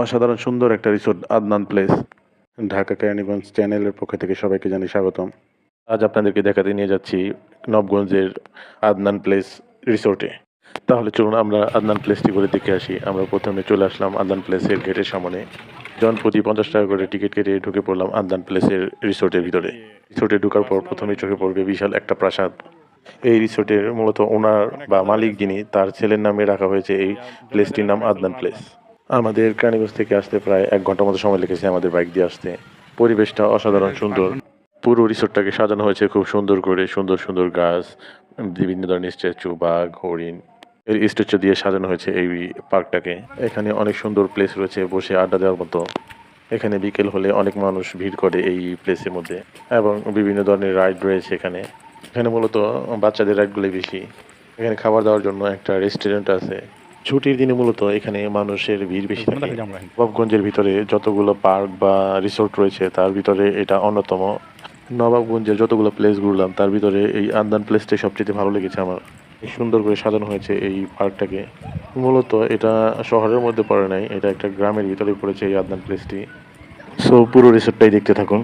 অসাধারণ, সুন্দর একটা রিসোর্ট আদনান প্লেস ঢাকা কেরানীগঞ্জ চ্যানেলের পক্ষ থেকে সবাইকে জানাই স্বাগতম। আজ আপনাদেরকে দেখাতে নিয়ে যাচ্ছি নবগঞ্জের আদনান প্লেস রিসোর্টে তাহলে চলুন আমরা আদনান প্লেসটি করে দেখে আসি। আমরা প্রথমে চলে আসলাম আদনান প্লেসের গেটের সামনে। জন প্রতি পঞ্চাশ টাকা করে টিকিট কেটে ঢুকে পড়লাম আদনান প্লেসের রিসোর্টের ভিতরে। রিসোর্টে ঢোকার পর প্রথমেই চোখে পড়বে বিশাল একটা প্রাসাদ। এই রিসোর্টের মূলত ওনার বা মালিক যিনি, তার ছেলের নামে রাখা হয়েছে এই প্লেসটির নাম আদনান প্লেস আমাদের কেরানীগঞ্জ থেকে আসতে প্রায় এক ঘণ্টার মতো সময় লেগেছে আমাদের বাইক দিয়ে আসতে। পরিবেশটা অসাধারণ, সুন্দর। পুরো রিসোর্টটাকে সাজানো হয়েছে খুব সুন্দর করে, সুন্দর সুন্দর গাছ, বিভিন্ন ধরনের স্ট্যাচু, বাঘ, হরিণ। এর স্ট্যাচু দিয়ে সাজানো হয়েছে এই পার্কটাকে। এখানে অনেক সুন্দর প্লেস রয়েছে বসে আড্ডা দেওয়ার মতো। এখানে বিকেল হলে অনেক মানুষ ভিড় করে এই প্লেসের মধ্যে এবং বিভিন্ন ধরনের রাইড রয়েছে এখানে। এখানে মূলত বাচ্চাদের রাইডগুলোই বেশি। এখানে খাবার দাওয়ার জন্য একটা রেস্টুরেন্ট আছে। ছুটির দিনে মূলত এখানে মানুষের ভিড় বেশি থাকে। নবাবগঞ্জের ভিতরে যতগুলো পার্ক বা রিসোর্ট রয়েছে তার ভিতরে এটা অন্যতম। নবাবগঞ্জের যতগুলো প্লেস ঘুরলাম তার ভিতরে এই আন্দান প্লেসটাই সবচেয়ে ভালো লেগেছে আমার। সুন্দর করে সাজানো হয়েছে এই পার্কটাকে। মূলত এটা শহরের মধ্যে পড়ে নাই এটা একটা গ্রামের ভিতরে পড়েছে এই আদনান প্লেসটি সো পুরো রিসোর্টটাই দেখতে থাকুন।